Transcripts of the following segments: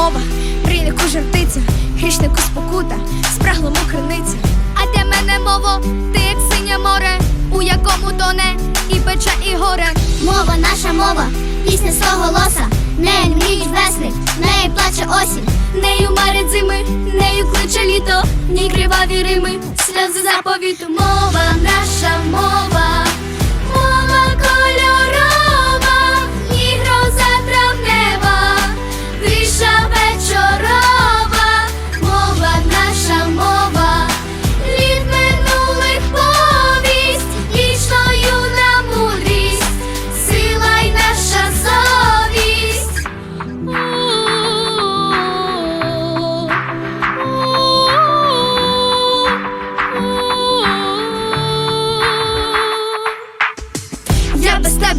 мова, мрійнику жартиця, грішнику спокута, спраглому криниця. А для мене мово, ти як синє море, у якому тоне і пече, і горе. Мова, наша мова, пісня свого голоса, нею мріють весни, нею плаче осінь. Нею марить зими, нею кличе літо, ні криваві рими, сльози заповіту. Мова, наша мова, мова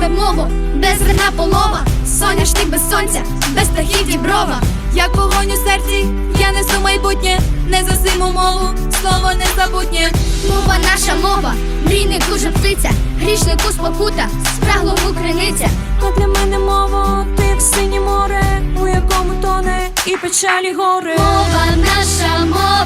тебе мову, без зерна полова, соняшник без сонця, без птахів діброва. Як вогонь у серці, я несу майбутнє, не за зиму мову, слово незабутнє. Мова наша мова, мрійнику же птиця, грішнику спокута, спраглому криниця. А для мене мова, ти як синє море, у якому тоне і печалі гори. Мова наша мова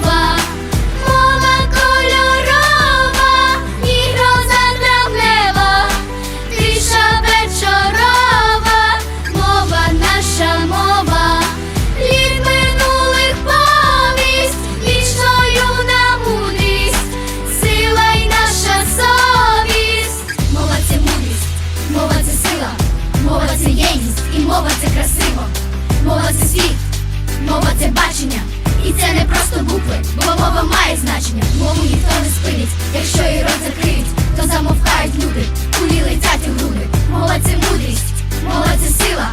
мова має значення, мову ніхто не спинить, якщо її рот закриють, то замовкають люди, кулі летять у груди. Мова це мудрість, мова це сила,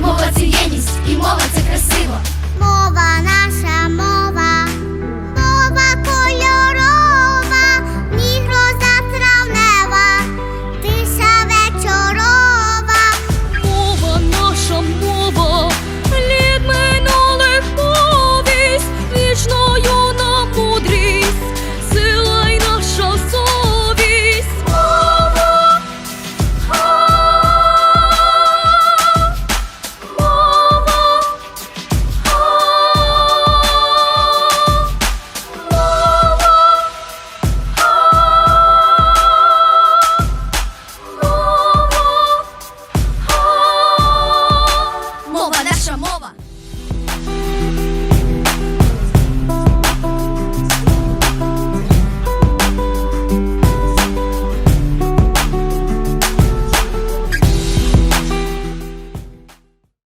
мова це єдність і мова це красиво. Мова наша.